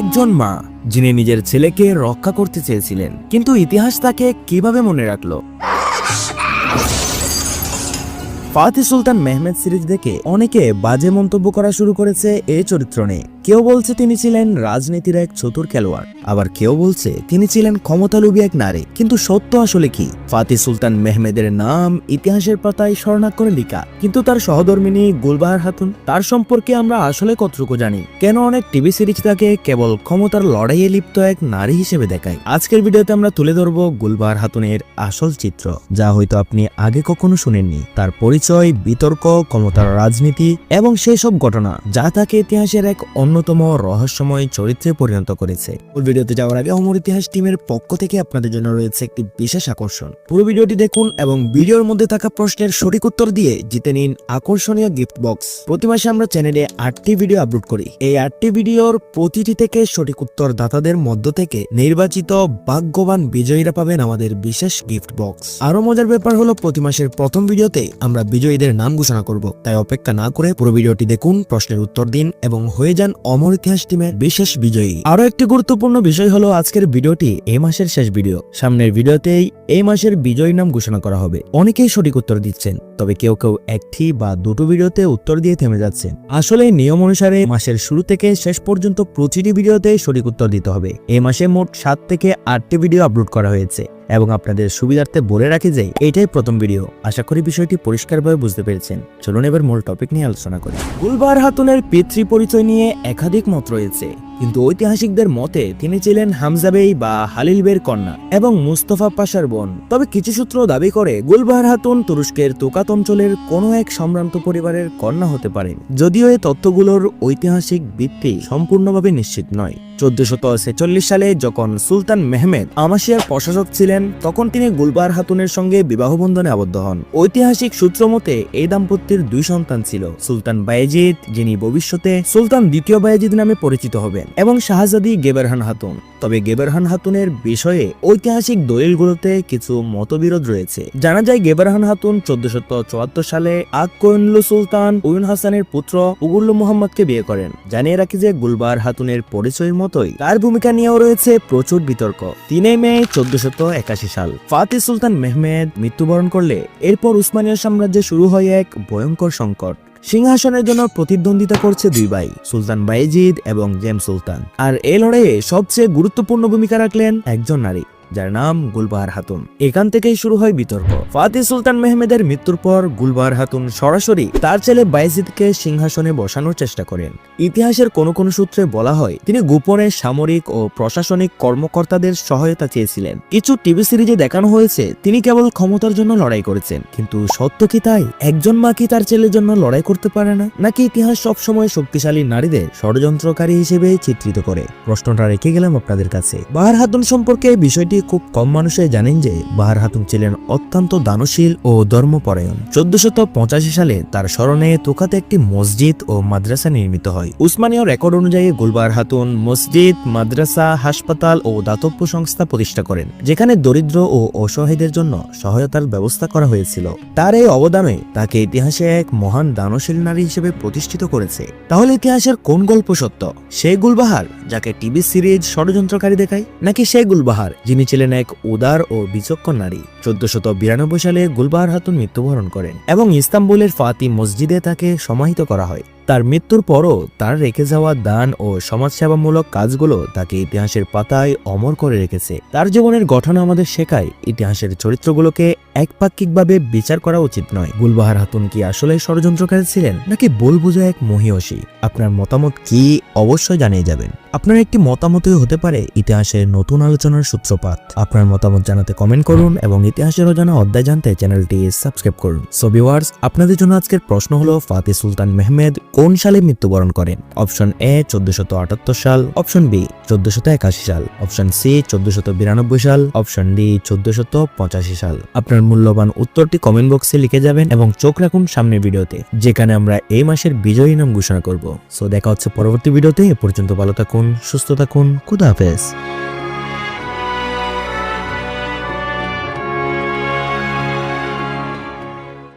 একজন মা, যিনি নিজের ছেলেকে রক্ষা করতে চেয়েছিলেন, কিন্তু ইতিহাস তাকে কীভাবে মনে রাখল? ফাতে সুলতান মেহমেদ সিরিজ দেখে অনেকে বাজে মন্তব্য করা শুরু করেছে এই চরিত্র নিয়ে। কেউ বলছে তিনি ছিলেন রাজনীতির এক চতুর খেলোয়াড়, আবার কেউ বলছে তিনি ছিলেন ক্ষমতালোভী এক নারী। কিন্তু সত্য আসলে কি? ফাতি সুলতান মেহমেদের নাম ইতিহাসের পাতায় স্বর্ণাক্ষরে লিখা। কিন্তু তার সহধর্মিনী গুলবাহার হাতুন, তার সম্পর্কে আমরা আসলে কতটুকু জানি? কেন অনেক টিভি সিরিজ তাকে কেবল ক্ষমতার লড়াইয়ে লিপ্ত এক নারী হিসেবে দেখায়? আজকের ভিডিওতে আমরা তুলে ধরব গুলবাহার হাতুনের আসল চিত্র, যা হয়তো আপনি আগে কখনো শুনেননি। তার পরিচয়, বিতর্ক, ক্ষমতার রাজনীতি এবং সেই সব ঘটনা, যা তাকে ইতিহাসের এক অন্যতম রহস্যময় চরিত্রে পরিণত করেছে। ওই ভিডিওতে যাওয়ার আগে অমর ইতিহাস টিমের পক্ষ থেকে আপনাদের জন্য রয়েছে একটি বিশেষ আকর্ষণ। পুরো ভিডিওটি দেখুন এবং ভিডিওর মধ্যে থাকা প্রশ্নের সঠিক উত্তর দিয়ে জিতে নিন আকর্ষণীয় গিফট বক্স প্রতি মাসে আমরা চ্যানেলে আটটি ভিডিও আপলোড করি। এই আটটি ভিডিওর প্রতিটি থেকে সঠিক উত্তর দাতাদের মধ্য থেকে নির্বাচিত ভাগ্যবান বিজয়ীরা পাবেন আমাদের বিশেষ গিফট বক্স আরও মজার ব্যাপার হলো, প্রতি মাসের প্রথম ভিডিওতে আমরা বিজয়ীদের নাম ঘোষণা করব। তাই অপেক্ষা না করে পুরো ভিডিওটি দেখুন, প্রশ্নের উত্তর দিন এবং হয়ে যান অমর ইতিহাস টিমের বিশেষ বিজয়ী। আরও একটি গুরুত্বপূর্ণ বিষয় হলো আজকের ভিডিওটি এই মাসের শেষ ভিডিও। সামনের ভিডিওতেই এই মাসের বিজয়ী নাম ঘোষণা করা হবে। অনেকেই সঠিক উত্তর দিচ্ছেন, তবে কেউ কেউ একটি বা দুটো ভিডিওতে উত্তর দিয়ে থেমে যাচ্ছেন। আসলে নিয়ম অনুসারে মাসের শুরু থেকে শেষ পর্যন্ত প্রতিটি ভিডিওতে সঠিক উত্তর দিতে হবে। এই মাসে মোট সাত থেকে আটটি ভিডিও আপলোড করা হয়েছে। এবং আপনাদের সুবিধার্থে বলে রাখি যে এটাই প্রথম ভিডিও আশা করি বিষয়টি পরিষ্কারভাবে বুঝতে পেরেছেন। চলুন এবার মূল টপিক নিয়ে আলোচনা করি। গুলবার হাতুনের পিতৃ পরিচয় নিয়ে একাধিক মত রয়েছে। কিন্তু ঐতিহাসিকদের মতে, তিনি ছিলেন হামজাবেই বা হালিল বের কন্যা এবং মুস্তফা পাশার বোন। তবে কিছু সূত্র দাবি করে, গুলবাহার হাতুন তুরস্কের তোকাত অঞ্চলের কোনো এক সম্ভ্রান্ত পরিবারের কন্যা হতে পারেন। যদিও এই তথ্যগুলোর ঐতিহাসিক ভিত্তি সম্পূর্ণভাবে নিশ্চিত নয়। চোদ্দশত ছেচল্লিশ সালে যখন সুলতান মেহমেদ আমাশিয়ার প্রশাসক ছিলেন, তখন তিনি গুলবার হাতুনের সঙ্গে বিবাহ বন্ধনে আবদ্ধ হন। ঐতিহাসিক সূত্র মতে, এই দাম্পত্যের দুই সন্তান ছিল, সুলতান বায়েজিদ, যিনি ভবিষ্যতে সুলতান দ্বিতীয় বায়েজিদ নামে পরিচিত হবেন। এবং শাহজাদি গেবেরহান হাতুন। তবে গেবেরহান হাতুনের বিষয়ে ঐতিহাসিক দলিলগুলোতে কিছু মতবিরোধ রয়েছে। জানা যায় গেবেরহান হাতুন চোদ্দশত চুয়াত্তর সালে আক কোয়েনলু সুলতান উইন হাসানের পুত্র উগুল্লু মোহাম্মদকে বিয়ে করেন। জানিয়ে রাখি যে গুলবার হাতুনের পরিচয়ের মতোই তার ভূমিকা নিয়েও রয়েছে প্রচুর বিতর্ক। তিনে মে চোদ্দশত একাশি সাল ফাতিহ সুলতান মেহমেদ মৃত্যুবরণ করলে এরপর উসমানীয় সাম্রাজ্যে শুরু হয় এক ভয়ঙ্কর সংকট। সিংহাসনের জন্য প্রতিদ্বন্দ্বিতা করছে দুই ভাই, সুলতান বাইজিদ এবং জেম সুলতান। আর এ লড়াইয়ে সবচেয়ে গুরুত্বপূর্ণ ভূমিকা রাখলেন একজন নারী। যার নাম গুলবাহার হাতুন। এখান থেকেই শুরু হয় বিতর্ক। ফাতিহ সুলতান মেহমেদের মৃত্যুর পর গুলবাহার হাতুন সরাসরি তার ছেলে বাইজিদকে সিংহাসনে বসানোর চেষ্টা করেন। ইতিহাসের কোনো কোনো সূত্রে বলা হয়, তিনি গোপনে সামরিক ও প্রশাসনিক কর্মকর্তাদের সহায়তা চেয়েছিলেন। কিছু টিভি সিরিজে দেখানো হয়েছে, তিনি কেবল ক্ষমতার জন্য লড়াই করেছেন। কিন্তু সত্য কি তাই? একজন মা কি তার ছেলের জন্য লড়াই করতে পারে না? নাকি ইতিহাস সবসময় শক্তিশালী নারীদের ষড়যন্ত্রকারী হিসেবে চিত্রিত করে? প্রশ্নটা রেখে গেলাম আপনাদের কাছে। বাহার হাতুন সম্পর্কে বিষয়টি খুব কম মানুষই জানেন যে বাহার হাতুন ছিলেন অত্যন্ত দানশীল ও ধর্মপরায়ণ। চোদ্দশত পঁচাশি সালে তার স্মরণে তোকাতে একটি মসজিদ ও মাদ্রাসা নির্মিত হয়। উসমানীয় রেকর্ড অনুযায়ী গুলবার হাতুন মসজিদ, মাদ্রাসা, হাসপাতাল ও দাতব্য সংস্থা প্রতিষ্ঠা করেন, যেখানে দরিদ্র ও অসহায়দের জন্য সহায়তার ব্যবস্থা করা হয়েছিল। তার এই অবদানে তাকে ইতিহাসে এক মহান দানশীল নারী হিসেবে প্রতিষ্ঠিত করেছে। তাহলে ইতিহাসের কোন গল্প সত্য? সেই গুলবাহার, যাকে টিভি সিরিজ ষড়যন্ত্রকারী দেখায়? নাকি সেই গুলবাহার, যিনি ছিলেন এক উদার ও বিচক্ষণ নারী। চোদ্দশত বিরানব্বই সালে গুলবাহার হাতুন মৃত্যুবরণ করেন এবং ইস্তাম্বুলের ফাতি মসজিদে তাকে সমাহিত করা হয়। তার মৃত্যুর পরও তার রেখে যাওয়া দান ও সমাজসেবামূলক কাজগুলো তাকে ইতিহাসের পাতায় অমর করে রেখেছে। তার জীবনের গঠন আমাদের শেখায়, ইতিহাসের চরিত্রগুলোকে একপাক্ষিকভাবে বিচার করা উচিত নয়। গুলবাহার হাতুন কি আসলে ষড়যন্ত্রকারী ছিলেন, নাকি বল বুঝে এক মহিয়সী? আপনার মতামত কি অবশ্যই জানিয়ে যাবেন। আপনার একটি মতামতই হতে পারে ইতিহাসের নতুন আলোচনার সূত্রপাত। আপনার মতামত জানাতে কমেন্ট করুন এবং ইতিহাসের অজানা অধ্যায় জানতে চ্যানেলটি সাবস্ক্রাইব করুন। সো ভিউয়ার্স আপনাদের জন্য আজকের প্রশ্ন হলো ফাতে সুলতান মেহমেদ কোন সালে মৃত্যুবরণ করেন? অপশন এ চোদ্দশত আটাত্তর সাল। অপশন বি চোদ্দশত একাশি সাল। অপশন সি চোদ্দশত বিরানব্বই সাল। অপশন ডি চোদ্দশত পঁচাশি সাল। আপনার মূল্যবান উত্তরটি কমেন্ট বক্সে লিখে যাবেন এবং চোখ রাখুন সামনের ভিডিওতে, যেখানে আমরা এই মাসের বিজয়ী নাম ঘোষণা করব। সো দেখা হচ্ছে পরবর্তী ভিডিওতে। এ পর্যন্ত ভালো থাকুন, সুস্থ থাকুন। খুদা হাফেজ।